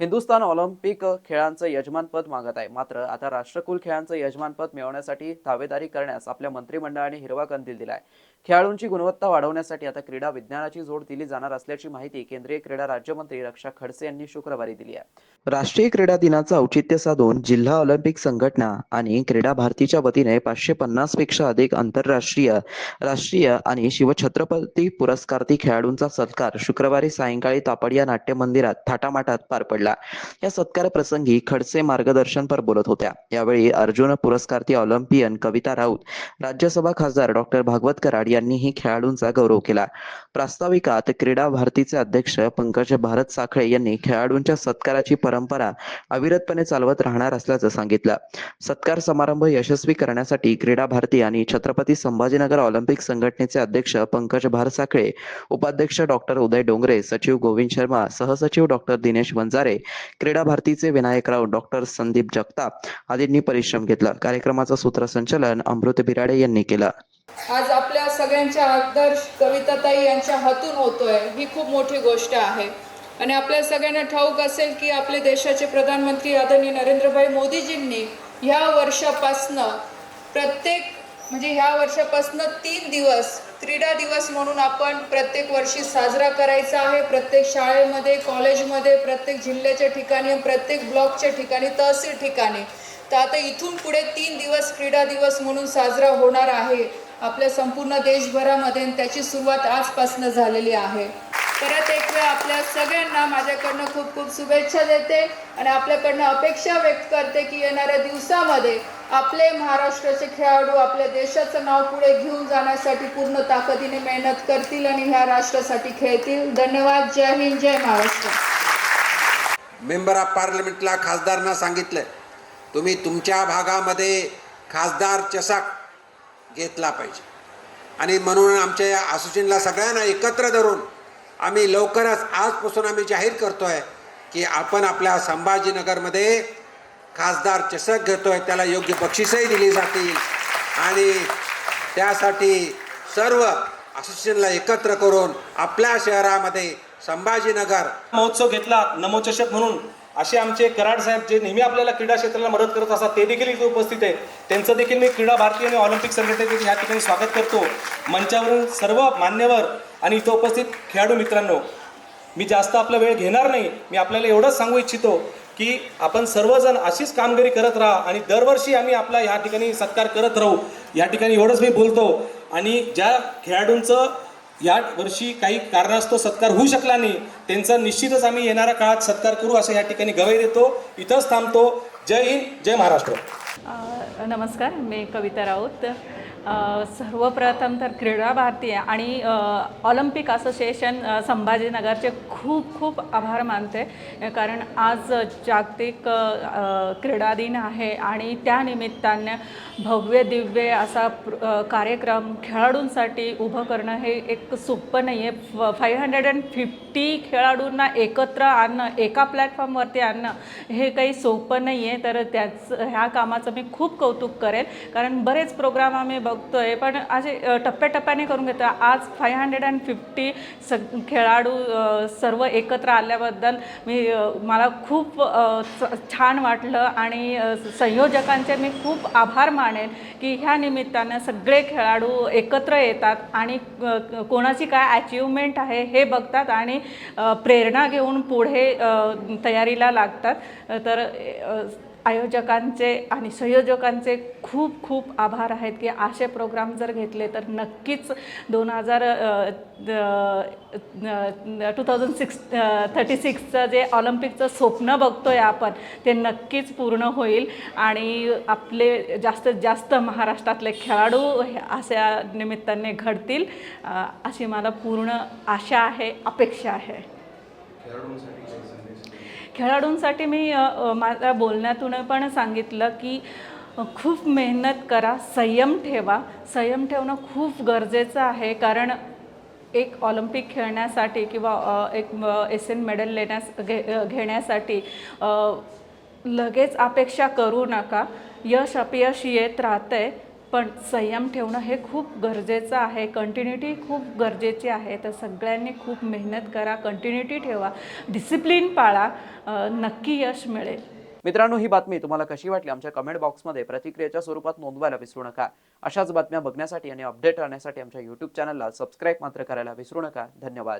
Hindustan Olympic खेळांचं यजमानपद मागत आहे. मात्र आता राष्ट्रकुल खेळांचं यजमानपद मिळवण्यासाठी दावेदारी करण्यास आपल्या मंत्रिमंडळाने हिरवा कंदील दिलाय. खेळाडूंची गुणवत्ता वाढवण्यासाठी आता क्रीडा विज्ञानाची जोड दिली जाणार असल्याची माहिती केंद्रीय क्रीडा राज्यमंत्री रक्षा खडसे यांनी शुक्रवारी दिली आहे. राष्ट्रीय क्रीडा दिनाचं औचित्य साधून जिल्हा ऑलिम्पिक संघटना आणि क्रीडा भारतीच्या वतीने पाचशे पन्नासपेक्षा अधिक आंतरराष्ट्रीय राष्ट्रीय आणि शिवछत्रपती पुरस्कारती खेळाडूंचा सत्कार शुक्रवारी सायंकाळी तापडिया नाट्य मंदिरात थाटामाटात पार पडला. केला. या सत्कार प्रसंगी खडसे मार्गदर्शनपर बोलत होत्या. यावेळी अर्जुन पुरस्कारती ऑलिम्पियन कविता राऊत राज्यसभा खासदार डॉक्टर भागवत कराड यांनीही खेळाडूंचा गौरव केला. प्रास्ताविकात क्रीडा भारतीचे अध्यक्ष पंकज भारत साखळे यांनी खेळाडूंच्या सत्काराची परंपरा अविरतपणे चालवत राहणार असल्याचं सांगितलं. सत्कार समारंभ यशस्वी करण्यासाठी क्रीडा भारती आणि छत्रपती संभाजीनगर ऑलिम्पिक संघटनेचे अध्यक्ष पंकज भारसाखळे उपाध्यक्ष डॉक्टर उदय डोंगरे सचिव गोविंद शर्मा सहसचिव डॉक्टर दिनेश वंजारे क्रीडा भारतीचे विनायकराव डॉक्टर संदीप जगताप आदींनी परिश्रम घेतला. कार्यक्रमाचं सूत्रसंचालन अमृत बिराडे यांनी केलं. आज आपल्या सगळ्यांच्या आदर्श कविताताई यांच्या हातून होतोय ही खूप मोठी गोष्ट आहे. आणि आपल्या सगळ्यांना ठाऊक असेल की आपले देशाचे प्रधानमंत्री आदरणीय नरेंद्रभाई मोदीजींनी ह्या वर्षापासनं प्रत्येक म्हणजे ह्या वर्षापासनं तीन दिवस क्रीडा दिवस म्हणून आपण प्रत्येक वर्षी साजरा करायचा आहे. प्रत्येक शाळेमध्ये कॉलेजमध्ये प्रत्येक जिल्ह्याच्या ठिकाणी प्रत्येक ब्लॉकच्या ठिकाणी तहसील ठिकाणी. तर आता इथून पुढे तीन दिवस क्रीडा दिवस म्हणून साजरा होणार आहे. आपल्या संपूर्ण देशभरामध्ये आणि त्याची सुरुवात आजपासून झालेली आहे. परत एक वेळ आपल्या सगळ्यांना माझ्याकडनं खूप खूप शुभेच्छा देते आणि आपल्याकडनं अपेक्षा व्यक्त करते की येणाऱ्या दिवसामध्ये आपले महाराष्ट्राचे खेळाडू आपल्या देशाचं नाव पुढे घेऊन जाण्यासाठी पूर्ण ताकदीने मेहनत करतील आणि ह्या राष्ट्रासाठी खेळतील. धन्यवाद. जय हिंद. जय महाराष्ट्र. मेंबर ऑफ पार्लमेंटला खासदारांना सांगितलं तुम्ही तुमच्या भागामध्ये खासदार चषक घेतला पाहिजे. आणि म्हणून आमच्या या असोसिएशनला सगळ्यांना एकत्र धरून आम्ही लवकरच आजपासून आम्ही जाहीर करतो आहे की आपण आपल्या संभाजीनगरमध्ये खासदार चषक घेतो आहे त्याला योग्य बक्षीसही दिली जातील. आणि त्यासाठी सर्व असोसिएशनला एकत्र करून आपल्या शहरामध्ये संभाजीनगर महोत्सव घेतला नमोचषक म्हणून. असे आमचे कराड साहेब जे नेहमी आपल्याला क्रीडा क्षेत्राला मदत करत असतात ते देखील इथे उपस्थित आहे त्यांचं देखील मी क्रीडा भारती आणि ऑलिम्पिक संघटनेचे ह्या ठिकाणी स्वागत करतो. मंचावरून सर्व मान्यवर आणि इथं उपस्थित खेळाडू मित्रांनो मी जास्त आपला वेळ घेणार नाही. मी आपल्याला एवढंच सांगू इच्छितो की आपण सर्वजण अशीच कामगिरी करत राहा आणि दरवर्षी आम्ही आपला ह्या ठिकाणी सत्कार करत राहू. या ठिकाणी एवढंच मी बोलतो. आणि ज्या खेळाडूंचं या वर्षी काही कारणास्तव सत्कार होऊ शकला नाही. त्यांचा निश्चितच आम्ही येणाऱ्या काळात सत्कार करू असं या ठिकाणी गवई देतो. इथंच थांबतो. जय हिंद जय महाराष्ट्र. नमस्कार मी कविता राऊत. सर्वप्रथम तर क्रीडा भारती आणि ऑलिम्पिक असोसिएशन संभाजीनगरचे खूप खूप आभार मानते. कारण आज जागतिक क्रीडा दिन आहे आणि त्या निमित्ताने भव्य दिव्य असा प्र- कार्यक्रम खेळाडूंसाठी उभं करणं हे एक सोपं नाही आहे फाईव्ह हंड्रेड अँड फिफ्टी खेळाडूंना एकत्र आणणं एका प्लॅटफॉर्मवरती आणणं हे काही सोपं नाही आहे तर त्याच ह्या कामाचं मी खूप कौतुक करेल कारण बरेच प्रोग्राम आम्ही बघतो आहे पण असे टप्प्याटप्प्याने करून घेतो आज फाय हंड्रेड अँड फिफ्टी सग खेळाडू सर्व एकत्र आल्याबद्दल मी मला खूप छान वाटलं आणि संयोजकांचे मी खूप आभार मानेन की ह्या निमित्तानं सगळे खेळाडू एकत्र येतात आणि कोणाची काय अचिव्हमेंट आहे हे बघतात आणि प्रेरणा घेऊन पुढे तयारीला लागतात. तर आयोजकांचे आणि संयोजकांचे खूप खूप आभार आहेत की असे प्रोग्राम जर घेतले तर नक्कीच दोन हजार टू थाउजंड सिक्स थर्टी सिक्सचं जे ऑलिम्पिकचं स्वप्न बघतो आहे आपण ते नक्कीच पूर्ण होईल. आणि आपले जास्तीत जास्त महाराष्ट्रातले खेळाडू अशा निमित्ताने घडतील. अशी मला पूर्ण आशा आहे अपेक्षा आहे. खेळाडूंसाठी मी माझ्या बोलण्यातून पण सांगितलं की खूप मेहनत करा संयम ठेवा. संयम ठेवणं खूप गरजेचं आहे. कारण एक ऑलिम्पिक खेळण्यासाठी किंवा एक एस एन मेडल लेण्यास घे घेण्यासाठी लगेच अपेक्षा करू नका. यश अपयश येत राहतंय. पण संयम ठेवणं हे खूप गरजेचं आहे. कंटिन्युटी खूप गरजेची आहे. तर सगळ्यांनी खूप मेहनत करा कंटिन्युटी ठेवा डिसिप्लिन पाळा नक्की यश मिळेल. मित्रांनो ही बातमी तुम्हाला कशी वाटली? आमच्या कमेंट बॉक्समध्ये प्रतिक्रियेच्या स्वरूपात नोंदवायला विसरू नका. अशाच बातम्या बघण्यासाठी आणि अपडेट राहण्यासाठी आमच्या यूट्यूब चॅनलला सबस्क्राईब मात्र करायला विसरू नका. धन्यवाद.